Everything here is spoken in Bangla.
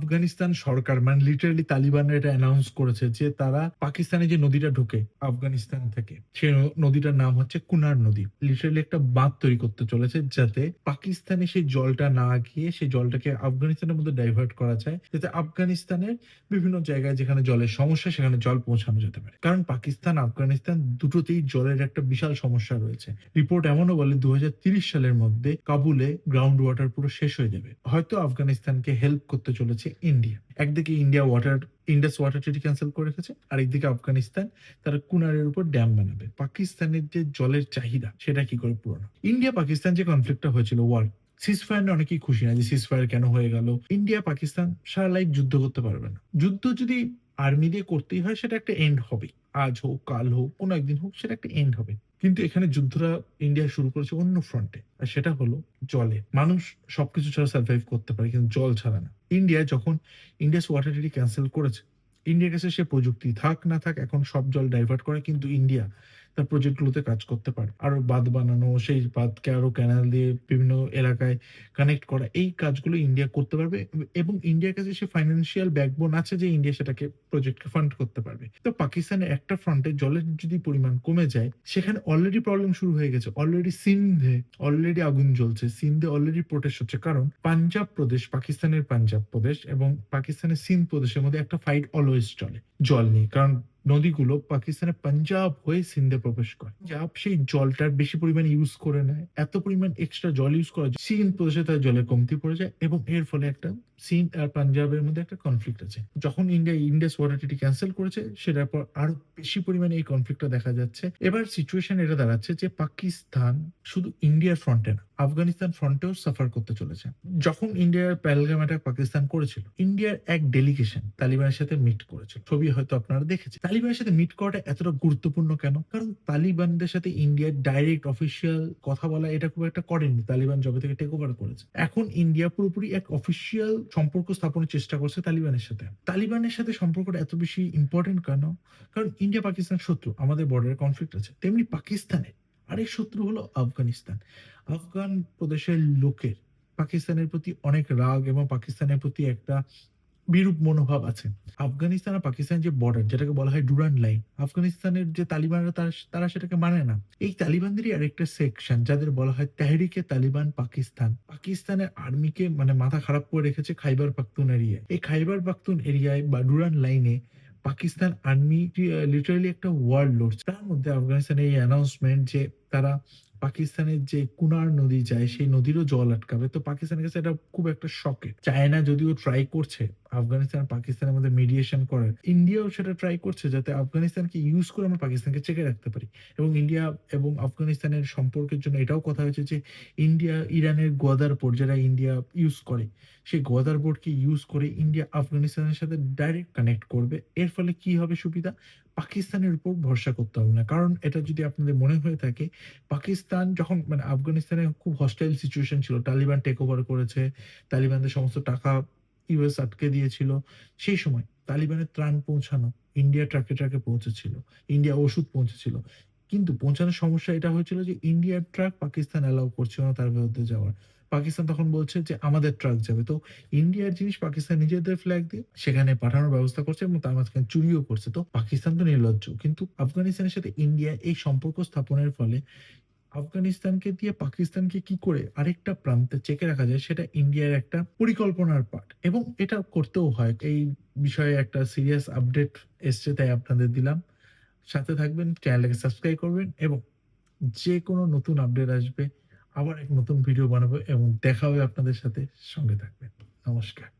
আফগানিস্তান সরকার মানে লিটারালি তালিবানরা এটা অ্যানাউন্স করেছে যে তারা পাকিস্তানে যে নদীটা ঢোকে আফগানিস্তান থেকে ন- নদীটার নাম হচ্ছে কুনার নদী। লিটারালি একটা বাঁধ তৈরি করতে চলেছে যাতে পাকিস্তানে সেই জলটা না গিয়ে সেই জলটাকে আফগানিস্তানের মধ্যে ডাইভার্ট করা যায়, যাতে আফগানিস্তানের বিভিন্ন জায়গায় যেখানে জলের সমস্যা সেখানে জল পৌঁছানো যেতে পারে। কারণ পাকিস্তান, আফগানিস্তান দুটোতেই জলের একটা বিশাল সমস্যা রয়েছে। রিপোর্ট এমনও বলে দু সালের মধ্যে কাবুলে গ্রাউন্ড ওয়াটার পুরো শেষ হয়ে যাবে। হয়তো আফগানিস্তানকে হেল্প করতে চলেছে ইন্ডিয়া। একদিকে India water Indus water treaty cancel করে রেখেছে আর একদিকে আফগানিস্তান তারা কুনারের উপর ড্যাম বানাবে। পাকিস্তানের যে জলের চাহিদা, সেটা কি করে পূরণ ইন্ডিয়া পাকিস্তান যে কনফ্লিক্টটা হয়েছিল ওয়ার সিজফায়ার নিয়ে অনেকেই খুশি না যে সিজফায়ার কেন হয়ে গেল। ইন্ডিয়া পাকিস্তান সারা লাইফ যুদ্ধ করতে পারবে না। যুদ্ধ যদি আর্মি দিয়ে করতেই হয়, সেটা একটা এন্ড হবে। আজ হোক, কাল হোক, কোনো একদিন হোক, সেটা একটা এন্ড হবে। কিন্তু এখানে যুদ্ধটা ইন্ডিয়া শুরু করেছে অন্য ফ্রন্টে আর সেটা হলো জলে। মানুষ সবকিছু ছাড়া সার্ভাইভ করতে পারে, কিন্তু জল ছাড়া না। ইন্ডিয়া যখন ইন্ডিয়াস ওয়াটার ট্রিটি ক্যান্সেল করেছে ইন্ডিয়ার কাছে সে প্রযুক্তি থাক না থাক, এখন সব জল ডাইভার্ট করে কিন্তু ইন্ডিয়া তার প্রজেক্টগুলোতে কাজ করতে পারে। আরও বাঁধ বানানো, সেই বাঁধকে আরও ক্যানাল দিয়ে বিভিন্ন এলাকায় কানেক্ট করা, এই কাজগুলো ইন্ডিয়া করতে পারবে এবং ইন্ডিয়ার কাছে সে ফাইন্যান্সিয়াল ব্যাকবোন আছে যে ইন্ডিয়া সেটাকে প্রজেক্টকে ফান্ড করতে পারবে। তো পাকিস্তানের একটা ফ্রন্টে জলের যদি পরিমাণ কমে যায়, সেখানে অলরেডি প্রবলেম শুরু হয়ে গেছে। অলরেডি সিন্ধে অলরেডি আগুন জ্বলছে। সিন্ধে অলরেডি প্রোটেস্ট হচ্ছে। কারণ পাঞ্জাব প্রদেশ, পাকিস্তানের পাঞ্জাব প্রদেশ এবং পাকিস্তানের সিন্ধ প্রদেশের মধ্যে একটা ফাইট অলওয়েজ চলে, জল নিয়ে। কারণ নদীগুলো পাকিস্তানের পাঞ্জাব হয়ে সিন্ধে প্রবেশ করে। পাঞ্জাব সেই জলটার বেশি পরিমাণ ইউজ করে নেয়। এত পরিমাণ এক্সট্রা জল ইউজ করা যায়। সিন্ধ প্রদেশে তার জলের কমতি পড়ে যায় এবং এর ফলে একটা সিন্ধ আর পাঞ্জাবের মধ্যে একটা কনফ্লিক্ট আছে। যখন ইন্ডিয়া ইন্ডাস ওয়াটার ক্যান্সেল করেছে, সেটার পর আরও বেশি পরিমাণে এই কনফ্লিক্টটা দেখা যাচ্ছে। এবার সিচুয়েশন এটা দাঁড়াচ্ছে যে পাকিস্তান শুধু ইন্ডিয়ার ফ্রন্টে না, আফগানিস্তান ফ্রন্টেও সাফার করতে চলেছে। যখন ইন্ডিয়ার প্যালগাম অ্যাটাক পাকিস্তান করেছিল, ইন্ডিয়ার এক ডেলিগেশন তালিবানের সাথে মিট করেছিল ছবি হয়তো আপনারা দেখেছেন। তালিবানের সাথে মিট করাটা এতটা গুরুত্বপূর্ণ কেন? কারণ তালিবানদের সাথে ইন্ডিয়ার ডাইরেক্ট অফিসিয়াল কথা বলা এটা খুব একটা করেনি তালিবান জবে থেকে টেক ওভার করেছে। এখন ইন্ডিয়া পুরোপুরি এক অফিসিয়াল সম্পর্ক স্থাপনের চেষ্টা করছে তালিবানের সাথে। তালিবানের সাথে সম্পর্কটা এত বেশি ইম্পর্টেন্ট কেন? কারণ ইন্ডিয়া পাকিস্তান শত্রু, আমাদের বর্ডারে কনফ্লিক্ট আছে। তেমনি পাকিস্তানের আরেক শত্রু হলো আফগানিস্তান। আফগান প্রদেশের লোকের পাকিস্তানের প্রতি অনেক রাগ এবং পাকিস্তানের প্রতি একটা বিরূপ মনোভাব আছে। আফগানিস্তান আর পাকিস্তান যে বর্ডার যেটাকে বলা হয় ডুরান লাইন আফগানিস্তানের যে তালিবানরা তারা সেটাকে মানে না। এই তালিবানদেরই আরেকটা সেকশন যাদের বলা হয় তেহরিকে তালিবান পাকিস্তান। পাকিস্তানের আর্মিকে মানে মাথা খারাপ করে রেখেছে খাইবার পাখতুন এরিয়ায়। এই খাইবার পাখতুন এরিয়ায় বা ডুরান লাইনে পাকিস্তান আর্মি লিটারালি একটা ওয়ার্ল্ড লড়ছে তার মধ্যে আফগানিস্তানের এই অ্যানাউন্সমেন্ট যে তারা পাকিস্তানের যে কুনার নদী যায়, সেই নদীরও জল আটকাবে। তো পাকিস্তানের কাছে এটা খুব একটা শকে চায়না যদিও ট্রাই করছে, আফগানিস্তান পাকিস্তানের মধ্যে মিডিয়েশন করার, ইন্ডিয়াও সেটা ট্রাই করছে যাতে আফগানিস্তানকে ইউজ করে আমরা পাকিস্তানকে চেকে রাখতে পারি। এবং ইন্ডিয়া এবং আফগানিস্তানের সম্পর্কের জন্য এটাও কথা হয়েছে যে, ইন্ডিয়া ইরানের গোয়াদার পোর্ট যেটা ইন্ডিয়া ইউজ করে, সেই গোয়াদার বোর্ডকে ইউজ করে ইন্ডিয়া আফগানিস্তানের সাথে ডাইরেক্ট কানেক্ট করবে। এর ফলে কি হবে সুবিধা? পাকিস্তানের উপর ভরসা করতে হবে না। কারণ এটা যদি আপনাদের মনে হয়ে থাকে, পাকিস্তান যখন মানে আফগানিস্তানে খুব হস্টাইল সিচুয়েশন ছিল। তালিবান টেক ওভার করেছে, তালিবানদের সমস্ত টাকা ইউএস আটকে দিয়েছিল। সেই সময় তালিবানের ত্রাণ পৌঁছানো ইন্ডিয়া ট্রাকে ট্রাকে পৌঁছেছিল। ইন্ডিয়া ওষুধ পৌঁছেছিল। কিন্তু পৌঁছানোর সমস্যা এটা হয়েছিল যে ইন্ডিয়ার ট্রাক পাকিস্তান অ্যালাউ করছিল না তার বিরুদ্ধে যাওয়ার। পাকিস্তান তখন বলছে যে আমাদের ট্রাক যাবে। তো ইন্ডিয়ার জিনিস পাকিস্তান নিজেদের ফ্ল্যাগ দিয়ে সেখানে পাঠানোর ব্যবস্থা করছে এবং তার মাঝখানে চুরিও করছে। তো পাকিস্তান তো নির্লজ্জ। কিন্তু আফগানিস্তানের সাথে ইন্ডিয়া এই সম্পর্ক স্থাপনের ফলে আফগানিস্তানকে দিয়ে পাকিস্তানকে কি করে আরেকটা প্রান্তে চেকে রাখা যায়, সেটা ইন্ডিয়ার একটা পরিকল্পনার পার্ট এবং এটা করতেও হয়। এই বিষয়ে একটা সিরিয়াস আপডেট এসছে, তাই আপনাদের দিলাম। সাথে থাকবেন চ্যানেলটাকে সাবস্ক্রাইব করবেন এবং যে কোনো নতুন আপডেট আসবে আবার এক নতুন ভিডিও বানাবো এবং দেখা হবে আপনাদের সাথে সঙ্গে থাকবেন। নমস্কার।